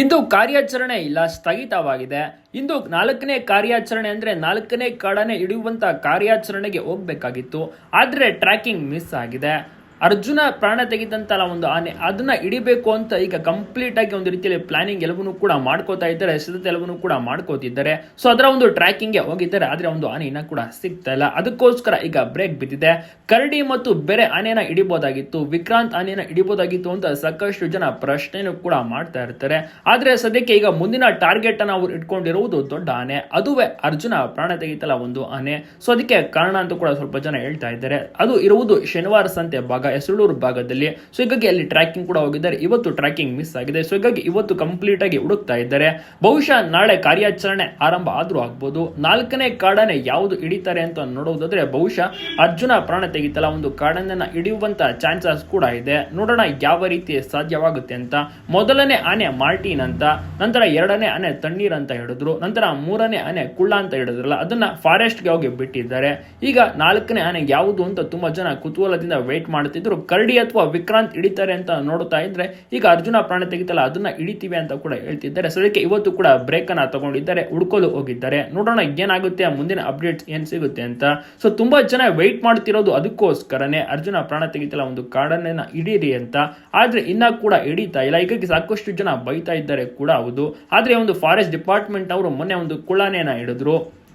ಇಂದು ಕಾರ್ಯಾಚರಣೆ ಇಲ್ಲ, ಸ್ಥಗಿತವಾಗಿದೆ. ಇಂದು ನಾಲ್ಕನೇ ಕಾರ್ಯಾಚರಣೆ ಅಂದ್ರೆ ನಾಲ್ಕನೇ ಕಾಡನೆ ಹಿಡಿಯುವಂಥ ಕಾರ್ಯಾಚರಣೆಗೆ ಹೋಗ್ಬೇಕಾಗಿತ್ತು. ಆದರೆ ಟ್ರ್ಯಾಕಿಂಗ್ ಮಿಸ್ ಆಗಿದೆ. ಅರ್ಜುನ ಪ್ರಾಣ ತೆಗೆದಂತಲ್ಲ ಒಂದು ಆನೆ, ಅದನ್ನ ಹಿಡಿಬೇಕು ಅಂತ ಈಗ ಕಂಪ್ಲೀಟ್ ಆಗಿ ಒಂದು ರೀತಿಯಲ್ಲಿ ಪ್ಲಾನಿಂಗ್ ಎಲ್ಲವನ್ನೂ ಕೂಡ ಮಾಡ್ಕೋತಾ ಇದ್ದಾರೆ, ಸಿದ್ಧತೆ ಎಲ್ಲವನ್ನೂ ಕೂಡ ಮಾಡ್ಕೋತಿದ್ದಾರೆ. ಸೊ ಅದರ ಒಂದು ಟ್ರ್ಯಾಕಿಂಗ್ಗೆ ಹೋಗಿದ್ದಾರೆ, ಆದ್ರೆ ಒಂದು ಆನೆ ಕೂಡ ಸಿಗ್ತಾ ಇಲ್ಲ. ಅದಕ್ಕೋಸ್ಕರ ಈಗ ಬ್ರೇಕ್ ಬಿದ್ದಿದೆ. ಕರಡಿ ಮತ್ತು ಬೇರೆ ಆನೆನ ಹಿಡಿಬೋದಾಗಿತ್ತು, ವಿಕ್ರಾಂತ್ ಆನೆನ ಹಿಡಿಬೋದಾಗಿತ್ತು ಅಂತ ಸಾಕಷ್ಟು ಜನ ಪ್ರಶ್ನೆನೂ ಕೂಡ ಮಾಡ್ತಾ ಇರ್ತಾರೆ. ಆದ್ರೆ ಸದ್ಯಕ್ಕೆ ಈಗ ಮುಂದಿನ ಟಾರ್ಗೆಟ್ ಅನ್ನ ಅವ್ರು ಇಟ್ಕೊಂಡಿರುವುದು ದೊಡ್ಡ ಆನೆ. ಅದುವೇ ಅರ್ಜುನ ಪ್ರಾಣ ತೆಗಿತಲ್ಲ ಒಂದು ಆನೆ. ಸೊ ಅದಕ್ಕೆ ಕಾರಣ ಅಂತ ಕೂಡ ಸ್ವಲ್ಪ ಜನ ಹೇಳ್ತಾ ಇದ್ದಾರೆ. ಅದು ಇರುವುದು ಶನಿವಾರ ಸಂತೆ ಭಾಗ. ಹೆಸಳೂರು ಭಾಗದಲ್ಲಿ. ಸೊ ಹೀಗಾಗಿ ಅಲ್ಲಿ ಟ್ರ್ಯಾಕಿಂಗ್ ಕೂಡ ಹೋಗಿದ್ದಾರೆ. ಇವತ್ತು ಟ್ರ್ಯಾಕಿಂಗ್ ಮಿಸ್ ಆಗಿದೆ. ಸೊ ಹೀಗಾಗಿ ಇವತ್ತು ಕಂಪ್ಲೀಟ್ ಆಗಿ ಹುಡುಕ್ತಾ ಇದ್ದಾರೆ. ಬಹುಶಃ ನಾಳೆ ಕಾರ್ಯಾಚರಣೆ ಆರಂಭ ಆದ್ರೂ ಆಗ್ಬೋದು. ನಾಲ್ಕನೇ ಕಾಡನೆ ಯಾವುದು ಹಿಡಿತಾರೆ ಅಂತ ನೋಡೋದಾದ್ರೆ ಬಹುಶಃ ಅರ್ಜುನ ಪ್ರಾಣ ತೆಗಿತಲ್ಲ, ಒಂದು ಕಾಡನ್ನ ಹಿಡಿಯುವಂತ ಚಾನ್ಸಸ್ ಕೂಡ ಇದೆ. ನೋಡೋಣ ಯಾವ ರೀತಿ ಸಾಧ್ಯವಾಗುತ್ತೆ ಅಂತ. ಮೊದಲನೇ ಆನೆ ಮಾರ್ಟಿನ್ ಅಂತ, ನಂತರ ಎರಡನೇ ಆನೆ ತಣ್ಣೀರ್ ಅಂತ ಹೇಳಿದ್ರು, ನಂತರ ಮೂರನೇ ಆನೆ ಕುಳ್ಳ ಅಂತ ಹೇಳಿದ್ರಲ್ಲ, ಅದನ್ನ ಫಾರೆಸ್ಟ್ಗೆ ಹೋಗಿ ಬಿಟ್ಟಿದ್ದಾರೆ. ಈಗ ನಾಲ್ಕನೇ ಆನೆ ಯಾವುದು ಅಂತ ತುಂಬಾ ಜನ ಕುತೂಹಲದಿಂದ ವೇಟ್ ಮಾಡ್ತಿದ್ರು ಕರಡಿ ಅಥವಾ ವಿಕ್ರಾಂತ್ ಹಿಡಿತಾರೆ ಅಂತ ನೋಡ್ತಾ ಇದ್ರೆ, ಈಗ ಅರ್ಜುನ ಪ್ರಾಣ ತೆಗಿತಲ್ಲ, ಅದನ್ನ ಹಿಡಿತೀವಿ ಅಂತ ಕೂಡ ಹೇಳ್ತಿದ್ದಾರೆ. ಸದ್ಯಕ್ಕೆ ಇವತ್ತು ಕೂಡ ಬ್ರೇಕ್ ಅನ್ನ ತಗೊಂಡಿದ್ದಾರೆ, ಹುಡ್ಕೋಲು ಹೋಗಿದ್ದಾರೆ. ನೋಡೋಣ ಏನಾಗುತ್ತೆ ಮುಂದಿನ ಅಪ್ಡೇಟ್ಸ್ ಏನ್ ಸಿಗುತ್ತೆ ಅಂತ. ಸೊ ತುಂಬಾ ಜನ ವೆಯ್ಟ್ ಮಾಡ್ತಿರೋದು ಅದಕ್ಕೋಸ್ಕರನೇ ಅರ್ಜುನ ಪ್ರಾಣ ತೆಗಿತಲ್ಲ ಒಂದು ಕಾಡನ್ನ ಹಿಡೀರಿ ಅಂತ. ಆದ್ರೆ ಇನ್ನ ಕೂಡ ಹಿಡಿತಾ ಇಲ್ಲ. ಹೀಗಾಗಿ ಸಾಕಷ್ಟು ಜನ ಬೈತಾ ಇದ್ದಾರೆ ಕೂಡ ಹೌದು. ಆದ್ರೆ ಒಂದು ಫಾರೆಸ್ಟ್ ಡಿಪಾರ್ಟ್ಮೆಂಟ್ ಅವರು ಮೊನ್ನೆ ಒಂದು ಕುಳ್ಳನೇನ ಹಿಡಿದ್ರು.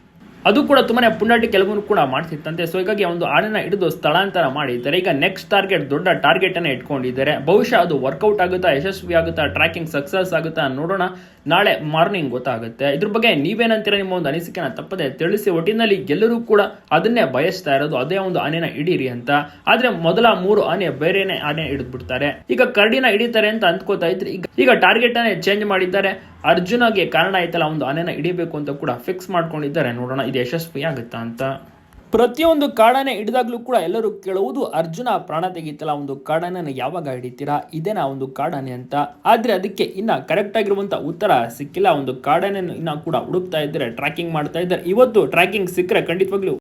ಅದು ಕೂಡ ತುಂಬಾನೇ ಪುಂಡಾಟಿ ಕೆಲವನ್ನು ಕೂಡ ಮಾಡ್ತಿತ್ತಂತೆ. ಸೊ ಹೀಗಾಗಿ ಒಂದು ಆಡನ್ನ ಹಿಡಿದು ಸ್ಥಳಾಂತರ ಮಾಡಿದ್ದಾರೆ ಈಗ ನೆಕ್ಸ್ಟ್ ಟಾರ್ಗೆಟ್ ದೊಡ್ಡ ಟಾರ್ಗೆಟ್ ಅನ್ನ ಇಟ್ಕೊಂಡಿದ್ದಾರೆ. ಬಹುಶಃ ಅದು ವರ್ಕೌಟ್ ಆಗುತ್ತಾ, ಯಶಸ್ವಿ ಆಗುತ್ತಾ ಟ್ರ್ಯಾಕಿಂಗ್ ಸಕ್ಸಸ್ ಆಗುತ್ತಾ ನೋಡೋಣ. ನಾಳೆ ಮಾರ್ನಿಂಗ್ ಗೊತ್ತಾಗುತ್ತೆ. ಇದ್ರ ಬಗ್ಗೆ ನೀವೇನಂತೀರ ನಿಮ್ಮ ಒಂದು ಅನಿಸಿಕೆನ ತಪ್ಪದೆ ತಿಳಿಸಿ, ಒಟ್ಟಿನಲ್ಲಿ ಎಲ್ಲರೂ ಕೂಡ ಅದನ್ನೇ ಬಯಸ್ತಾ ಇರೋದು, ಅದೇ ಒಂದು ಆನೆನ ಹಿಡೀರಿ ಅಂತ. ಆದ್ರೆ ಮೊದಲ ಮೂರು ಆನೆ ಬೇರೆನೆ ಆನೆ ಹಿಡಿದ್ಬಿಡ್ತಾರೆ. ಈಗ ಕರಡಿನ ಹಿಡಿತಾರೆ ಅಂತ ಅಂದ್ಕೋತಾ ಇದ್ರೆ, ಈಗ ಈಗ ಟಾರ್ಗೆಟ್ ಅನ್ನೇ ಚೇಂಜ್ ಮಾಡಿದ್ದಾರೆ. ಅರ್ಜುನಗೆ ಕಾರಣ ಆಯ್ತಲ್ಲ ಒಂದು ಆನೆನ ಹಿಡಿಬೇಕು ಅಂತ ಕೂಡ ಫಿಕ್ಸ್ ಮಾಡ್ಕೊಂಡಿದ್ದಾರೆ ನೋಡೋಣ. ಇದು ಯಶಸ್ವಿ ಆಗುತ್ತಾ ಅಂತ. ಪ್ರತಿಯೊಂದು ಕಾಡನೆ ಹಿಡಿದಾಗ್ಲೂ ಕೂಡ ಎಲ್ಲರೂ ಕೇಳುವುದು ಅರ್ಜುನ ಪ್ರಾಣ ತೆಗೀತಲ್ಲ ಒಂದು ಕಾಡನೆನ ಯಾವಾಗ ಹಿಡಿತೀರಾ? ಇದೇನಾ ಒಂದು ಕಾಡನೆ ಅಂತ. ಆದ್ರೆ ಅದಕ್ಕೆ ಇನ್ನ ಕರೆಕ್ಟ್ ಆಗಿರುವಂತ ಉತ್ತರ ಸಿಕ್ಕಿಲ್ಲ. ಒಂದು ಕಾಡನೆ ಇನ್ನ ಕೂಡ ಹುಡುಕ್ತಾ ಇದ್ದಾರೆ ಟ್ರ್ಯಾಕಿಂಗ್ ಮಾಡ್ತಾ ಇದ್ದಾರೆ. ಇವತ್ತು ಟ್ರ್ಯಾಕಿಂಗ್ ಸಿಕ್ಕರೆ ಖಂಡಿತವಾಗ್ಲೂ